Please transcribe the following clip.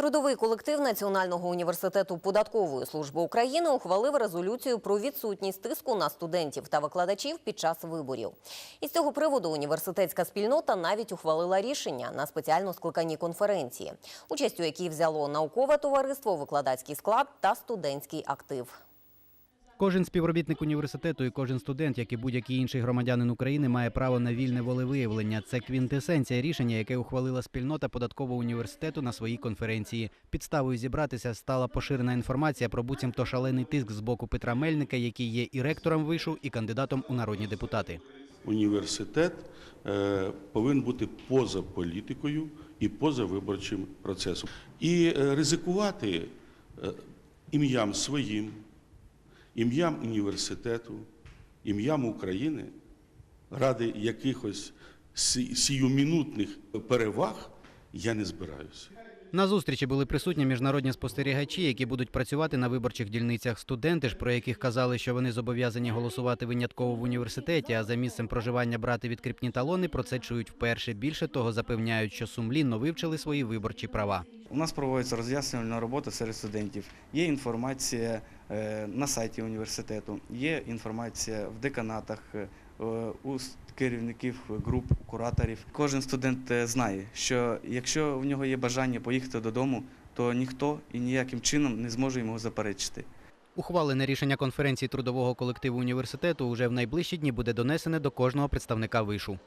Трудовий колектив Національного університету податкової служби України ухвалив резолюцію про відсутність тиску на студентів та викладачів під час виборів. Із цього приводу університетська спільнота навіть ухвалила рішення на спеціально скликаній конференції, участь у якій взяло наукове товариство, викладацький склад та студентський актив. Кожен співробітник університету і кожен студент, як і будь-який інший громадянин України, має право на вільне волевиявлення. Це квінтесенція рішення, яке ухвалила спільнота податкового університету на своїй конференції. Підставою зібратися стала поширена інформація про буцімто шалений тиск з боку Петра Мельника, який є і ректором вишу, і кандидатом у народні депутати. Університет е, повинен бути поза політикою і поза виборчим процесом. І е, ризикувати е, ім'ям своїм, ім'ям університету, ім'ям України ради якихось сіюмінутних переваг я не збираюся. На зустрічі були присутні міжнародні спостерігачі, які будуть працювати на виборчих дільницях. Студенти ж, про яких казали, що вони зобов'язані голосувати винятково в університеті, а за місцем проживання брати відкріпні талони, про це чують вперше. Більше того, запевняють, що сумлінно вивчили свої виборчі права. У нас проводиться роз'яснювальна робота серед студентів. Є інформація е, на сайті університету, є інформація в деканатах, е, у керівників груп, кураторів. Кожен студент е, знає, що якщо в нього є бажання поїхати додому, то ніхто і ніяким чином не зможе йому заперечити. Ухвалене рішення конференції трудового колективу університету уже в найближчі дні буде донесене до кожного представника вишу.